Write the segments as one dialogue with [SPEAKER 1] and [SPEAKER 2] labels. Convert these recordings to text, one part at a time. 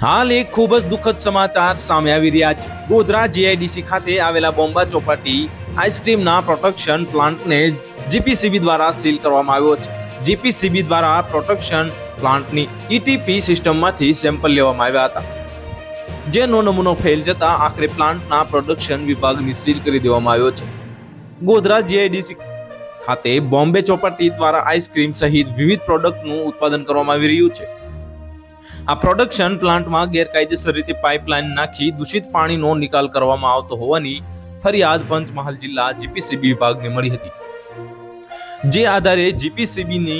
[SPEAKER 1] હાલ એક ખૂબ જ દુઃખદ સમાચાર સામે આવી રહ્યા છે. ગોધરા જીઆઈડીસી ખાતે આવેલા બોમ્બા ચોપાટી આઈસ્ક્રીમના પ્રોટેક્શન પ્લાન્ટને જીપીસીબી દ્વારા સીલ કરવામાં આવ્યો છે. જીપીસીબી દ્વારા પ્રોટેક્શન પ્લાન્ટની ઈટીપી સિસ્ટમમાંથી સેમ્પલ લેવામાં આવ્યા હતા. જેનો નમૂનો ફેલ જતા આખરે પ્લાન્ટના પ્રોડક્શન વિભાગની સીલ કરી દેવામાં આવ્યો છે. ગોધરા જીઆઈડીસી ખાતે બોમ્બે ચોપાટી દ્વારા આઈસ્ક્રીમ સહિત વિવિધ પ્રોડક્ટનું ઉત્પાદન કરવામાં આવી રહ્યું છે. આ પ્રોડક્શન પ્લાન્ટમાં ગેરકાયદેસર રીતે પાઇપલાઇન નાખી દૂષિત પાણીનો નિકાલ કરવામાં આવતો હોવાની ફરિયાદ પંચમહાલ જિલ્લા જીપીસીબી વિભાગને મળી હતી. જે આધારે જીપીસીબીની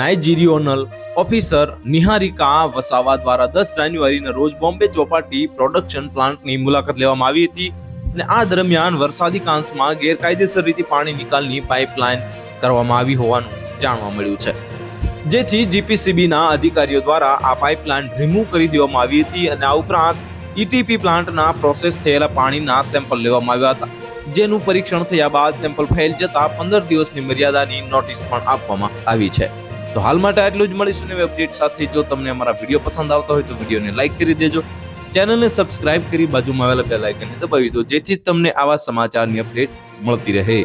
[SPEAKER 1] નાઇજીરિયોનલ ઓફિસર નિહારિકા વસાવા દ્વારા દસ જાન્યુઆરીના રોજ બોમ્બે ચોપાટી પ્રોડક્શન પ્લાન્ટની મુલાકાત લેવામાં આવી હતી અને આ દરમિયાન વરસાદી કાંસમાં ગેરકાયદેસર રીતે પાણી નિકાલની પાઇપલાઇન કરવામાં આવી હોવાનું જાણવા મળ્યું છે. જેથી જીપીસીબીના અધિકારીઓ દ્વારા આ પાઇપ પ્લાન્ટ રિમૂવ કરી દેવામાં આવી હતી અને આ ઉપરાંત ઈટીપી પ્લાન્ટના પ્રોસેસ થયેલા પાણીના સેમ્પલ લેવામાં આવ્યા હતા. જેનું પરીક્ષણ થયા બાદ સેમ્પલ ફેલ જતા પંદર દિવસની મર્યાદાની નોટિસ પણ આપવામાં આવી છે. તો હાલ માટે આટલું જ. મળીશું નવી અપડેટ સાથે. જો તમને અમારા વીડિયો પસંદ આવતા હોય તો વિડીયોને લાઇક કરી દેજો. ચેનલને સબસ્ક્રાઇબ કરી બાજુમાં આવેલા બે લાઇકને દબાવી દો, જેથી તમને આવા સમાચારની અપડેટ મળતી રહે.